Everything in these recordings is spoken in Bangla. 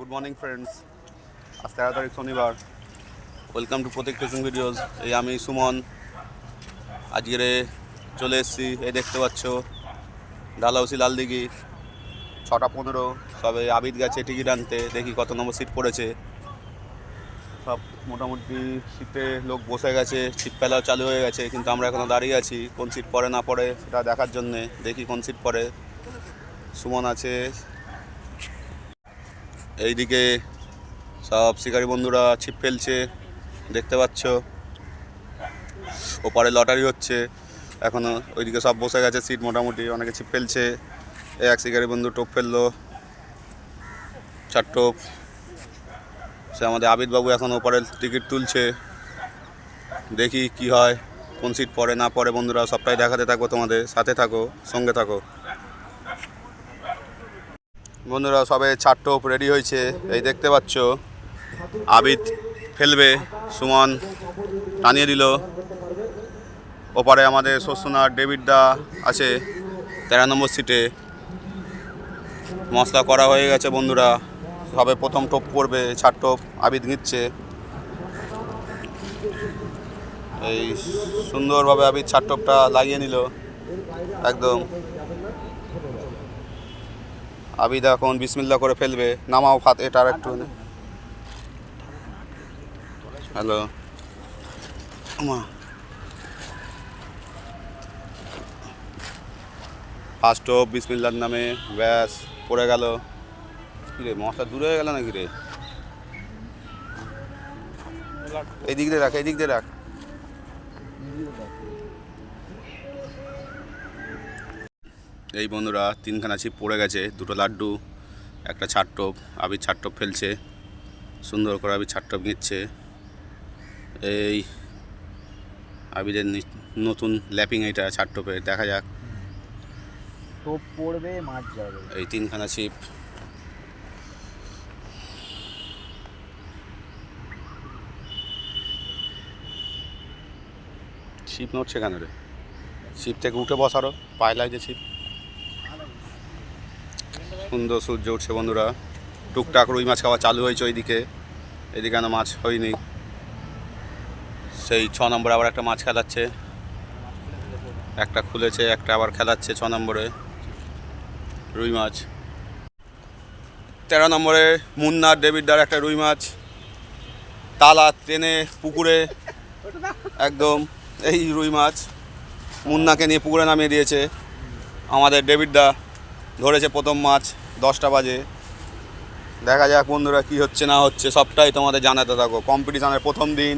গুড মর্নিং ফ্রেন্ডস আজ তেরো তারিখ শনিবার। Welcome to Pratik fishing videos এই আমি সুমন। আজকের চলে এসেছি। এই দেখতে পাচ্ছ ডালাউসি লালদিঘি, ছটা পনেরো। সবে আবিদ গেছে টিকিট আনতে। দেখি কত নম্বর সিট পড়েছে। সব মোটামুটি সিটে লোক বসে গেছে। সিট পেলাও চালু হয়ে গেছে। কিন্তু আমরা এখনও দাঁড়িয়ে আছি। কোন সিট পড়ে না পড়ে, সেটা দেখার জন্যে। দেখি কোন সিট পড়ে। সুমন আছে। এইদিকে সব শিকারি বন্ধুরা ছিপ ফেলছে, দেখতে পাচ্ছ। ওপারে লটারি হচ্ছে এখনও ওইদিকে সব বসে গেছে সিট মোটামুটি, অনেকে ছিপ ফেলছে। এক শিকারি বন্ধু টোপ ফেলল, চার টোপ। সে আমাদের আবিদ বাবু এখন ওপারে টিকিট তুলছে, দেখি কি হয়, কোন সিট পড়ে না পড়ে বন্ধুরা সবটাই দেখাতে থাকো তোমাদের, সাথে থাকো, সঙ্গে থাকো। বন্ধুরা, সবে টোপ রেডি হয়েছে। এই দেখতে পাচ্ছ, আবিদ ফেলবে, সুমন টানিয়ে দিল। ওপারে আমাদের শস্যনার ডেভিড দা আছে, তেরো নম্বর সিটে মশলা করা হয়ে গেছে বন্ধুরা, সবে প্রথম টোপ চার টোপ আবিদ নিচ্ছে। এই সুন্দরভাবে আবিদ চার টোপটা লাগিয়ে নিল, একদম। আবিদ এখন বিসমিল্লা করে ফেলবে? নামাও ফাত এটার একটু হ্যালো। ফার্স্ট অফ বিসমিল্লার নামে ব্যাস পড়ে গেল। কিরে মশলা দূরে হয়ে গেল নাকি রে? এই দিক দিয়ে রাখ এই দিক দিয়ে রাখ। এই বন্ধুরা তিনখানা ছিপ পড়ে গেছে দুটো লাড্ডু একটা ছাট্টপ আবির ছাট্টপ ফেলছে সুন্দর করে আবির ছাট্টপ নিচ্ছে এই আবিরের নতুন ল্যাপিং এইটা ছাট্টপে দেখা যাক। টোপ পড়বে মাছ যাবে। এই তিনখানা ছিপ। ছিপ নড়ছে কেন রে? ছিপ থেকে উঠে বসারো পায়ে লাগছে ছিপ। সুন্দর সূর্য উঠছে বন্ধুরা। টুকটাক রুই মাছ খাওয়া চালু হয়েছে ওইদিকে। এদিকে কেন মাছ হয়নি। সেই ছ নম্বরে আবার একটা মাছ খেলাচ্ছে। একটা খুলেছে, একটা আবার খেলাচ্ছে ছ নম্বরে। রুই মাছ। তেরো নম্বরে মুন্নার ডেভিডদার একটা রুই মাছ। তালা, টেনে পুকুরে। একদম এই রুই মাছ মুন্নাকে নিয়ে পুকুরে নামিয়ে দিয়েছে। আমাদের ডেভিডদা ধরেছে প্রথম মাছ। দশটা বাজে। দেখা যাক বন্ধুরা কি হচ্ছে না হচ্ছে, সবটাই তোমাদের জানাতে থাকো। কম্পিটিশনের প্রথম দিন,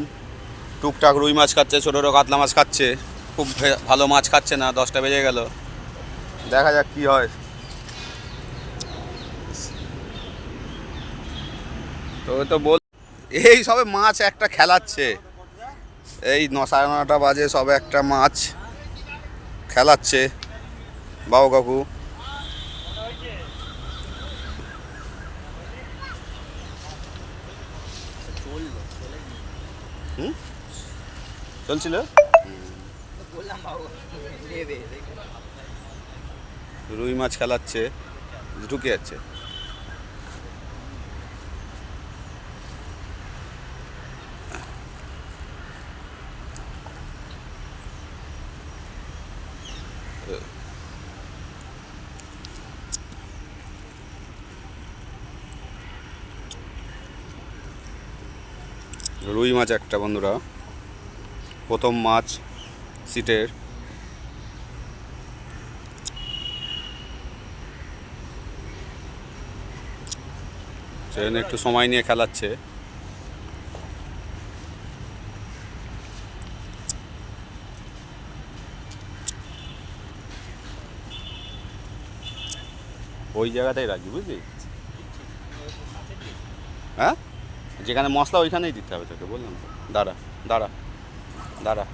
টুকটাক রুই মাছ খাচ্ছে, ছোটো ছোটো কাতলা মাছ খাচ্ছে, খুব ভালো মাছ খাচ্ছে না, দশটা বেজে গেল। দেখা যাক কি হয়। তো তো বল, এই সবে মাছ একটা খেলাচ্ছে। এই ন, সাড়ে নটা বাজে সবে একটা মাছ খেলাচ্ছে। বাবু কাকু। হুম? চলছিল? রুই মাছ খেলাচ্ছে ঢুকে যাচ্ছে। রুই মাছ একটা বন্ধুরা। প্রথম মাছ সিটের। সেজন্য একটু সময় নিয়ে খেলাচ্ছে। ওই জায়গাটাই রাখি বুঝলি? হ্যাঁ? যেখানে মশলা, ওইখানেই দিতে হবে তোকে বললাম তো? দাঁড়া দাঁড়া দাঁড়া।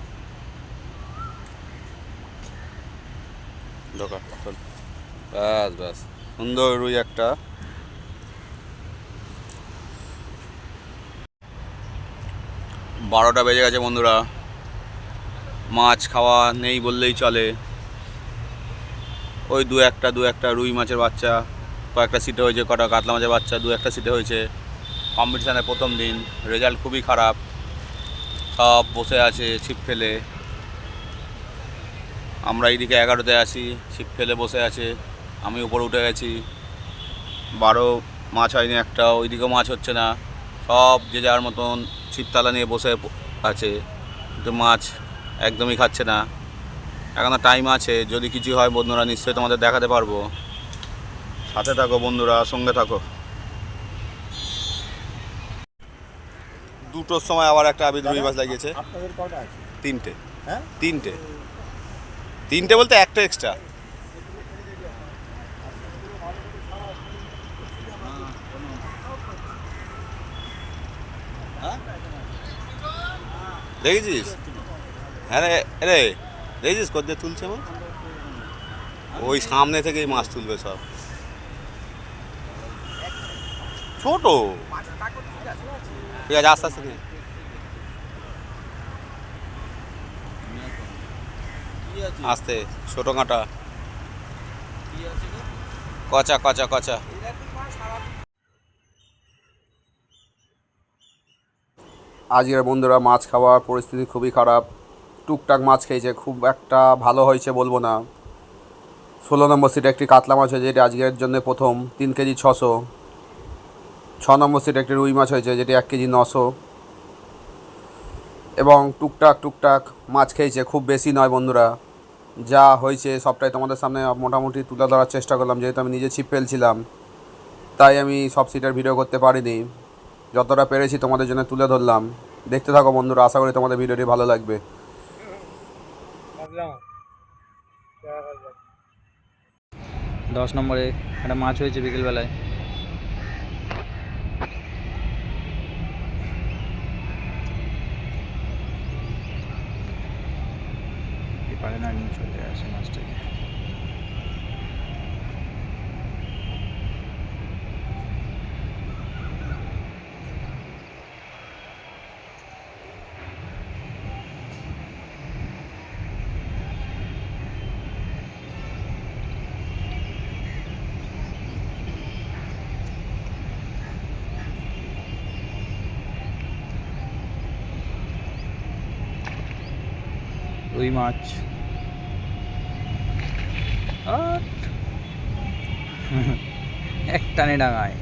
ঢোকা, চল। ব্যাস ব্যাস। সুন্দর রুই একটা। বারোটা বেজে গেছে বন্ধুরা। মাছ খাওয়া নেই বললেই চলে। ওই দু একটা দু একটা রুই মাছের বাচ্চা, কয়েকটা সিটে হয়েছে, কটা কাতলা মাছের বাচ্চা, দু একটা সিটে হয়েছে। কম্পিটিশানের প্রথম দিন, রেজাল্ট খুবই খারাপ, সব বসে আছে ছিপ ফেলে। আমরা এইদিকে এগারোতে আছি, ছিপ ফেলে বসে আছে, আমি উপরে উঠে গেছি। বারো মাছ হয়নি একটা, ওইদিকেও মাছ হচ্ছে না। সব যে যার মতন ছিপতালা নিয়ে বসে আছে, কিন্তু মাছ একদমই খাচ্ছে না। এখনও টাইম আছে, যদি কিছু হয় বন্ধুরা নিশ্চয়ই তোমাদের দেখাতে পারব। সাথে থাকো বন্ধুরা, সঙ্গে থাকো। দুটোর সময় আবার একটা আবিদ রুই মাছ লাগিয়েছে। আপনাদের কটা আছে? তিনটে। হ্যাঁ? তিনটে। তিনটে বলতে একটা এক্সট্রা দেখেছিস হ্যাঁ রে রে দেখেছিস কোথায় তুলছে ওই সামনে থেকেই মাছ তুলবে সব। ছোট? ঠিক আছে, আস্তে আস্তে। আস্তে, ছোট কাঁটা। কচা কচা কচা। আজকের বন্ধুরা, মাছ খাওয়ার পরিস্থিতি খুবই খারাপ। টুকটাক মাছ খেয়েছে, খুব একটা ভালো হয়েছে বলব না। ষোলো নম্বর সিটে একটি কাতলা মাছ হয়েছে, যেটি আজকের জন্য প্রথম, তিন কেজি ছশো। ছ নম্বর সিটে একটি রুই মাছ হয়েছে, যেটি এক কেজি নশো। এবং টুকটাক টুকটাক মাছ খেয়েছে, খুব বেশি নয় বন্ধুরা। যা হয়েছে সবটাই তোমাদের সামনে মোটামুটি তুলে ধরার চেষ্টা করলাম, যেহেতু আমি নিজে ছিপ ফেলছিলাম। তাই আমি সব সিটের ভিডিও করতে পারিনি। যতটা পেরেছি তোমাদের জন্য তুলে ধরলাম। দেখতে থাকো বন্ধুরা, আশা করি তোমাদের ভিডিওটি ভালো লাগবে। দশ নম্বরে একটা মাছ হয়েছে বিকেলবেলায় পারে না নিয়ে চলে আসে মাছটাকে রুই মাছ আট। এক টানে ডাঙায়।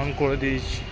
অন করে দিয়েছি।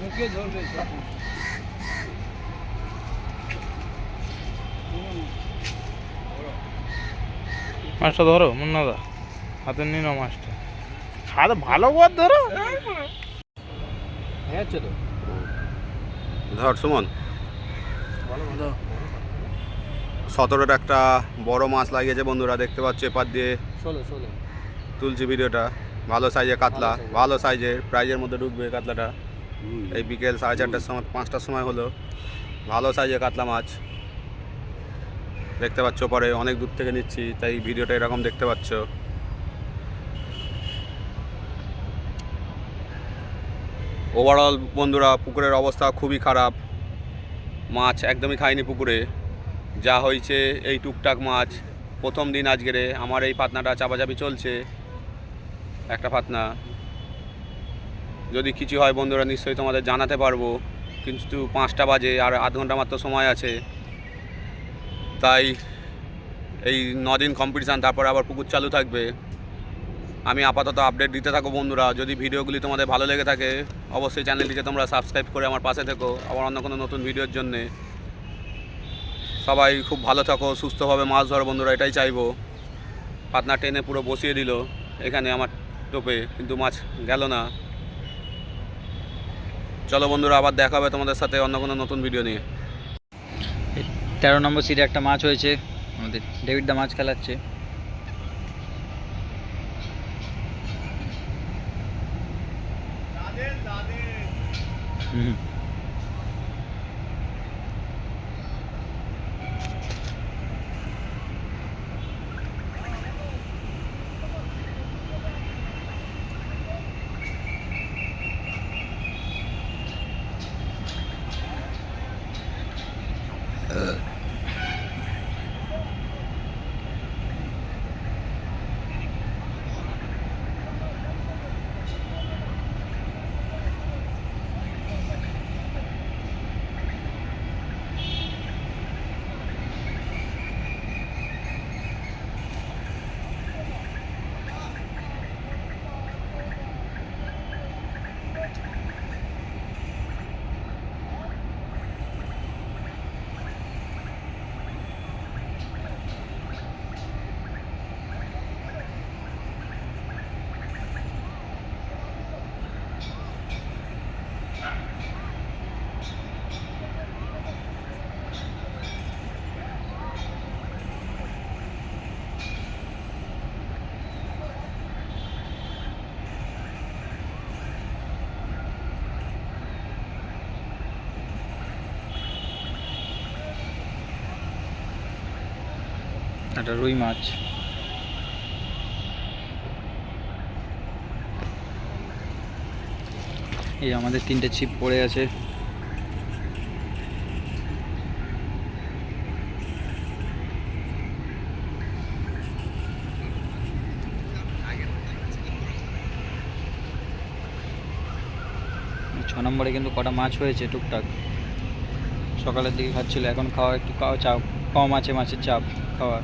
মুখে ধরবে মাছটা ধরো মুন্নাদা। হাতে নিয়ে নাও মাছটা। হাতে ভালো করে ধরো। হ্যাঁ চলো। ধর সুমন। সতেরোটা একটা বড় মাছ লাগিয়েছে বন্ধুরা দেখতে পাচ্ছ এপার দিয়ে। তুলছি ভিডিওটা। ভালো সাইজের কাতলা ভালো। সাইজের প্রাইজের মধ্যে ঢুকবে কাতলাটা। এই বিকেল সাড়ে চারটার সময় পাঁচটার সময় হলো। ভালো সাইজের কাতলা মাছ। দেখতে পাচ্ছ পরে অনেক দূর থেকে নিচ্ছি তাই ভিডিওটা এরকম দেখতে পাচ্ছ। ওভারঅল বন্ধুরা পুকুরের অবস্থা খুবই খারাপ। মাছ একদমই খায়নি পুকুরে। যা হয়েছে এই টুকটাক মাছ। প্রথম দিন আজকেরে আমার এই পাতনাটা চাপাচাপি চলছে। একটা পাতনা যদি কিছু হয় বন্ধুরা, নিশ্চয়ই তোমাদের জানাতে পারব। কিন্তু পাঁচটা বাজে আর আধ ঘণ্টা মাত্র সময় আছে। তাই এই দিন কম্পিটিশান তারপর আবার পুকুর চালু থাকবে। আমি আপাতত আপডেট দিতে থাকো বন্ধুরা। যদি ভিডিওগুলি তোমাদের ভালো লেগে থাকে, অবশ্যই চ্যানেলটিকে তোমরা সাবস্ক্রাইব করে আমার পাশে থেকো। আবার অন্য কোনো নতুন ভিডিওর জন্যে। সবাই খুব ভালো থাকো, সুস্থভাবে মাছ ধরো বন্ধুরা, এটাই চাইব। পাতনা টেনে পুরো বসিয়ে দিল। এখানে আমার টোপে, কিন্তু মাছ গেল না। চলো বন্ধুরা, আবার দেখা হবে তোমাদের সাথে অন্য কোনো নতুন ভিডিও নিয়ে। তেরো নম্বর সিটে একটা মাছ হয়েছে, আমাদের ডেভিড দা মাছ খেলাচ্ছে। হুম। একটা রুই মাছ। এই আমাদের তিনটে ছিপ পড়ে আছে। ছ নম্বরে কিন্তু কটা মাছ হয়েছে টুকটাক। সকালের দিকে খাচ্ছিল, এখন খাওয়া একটু চাপ, কম আছে মাছের চাপ খাওয়া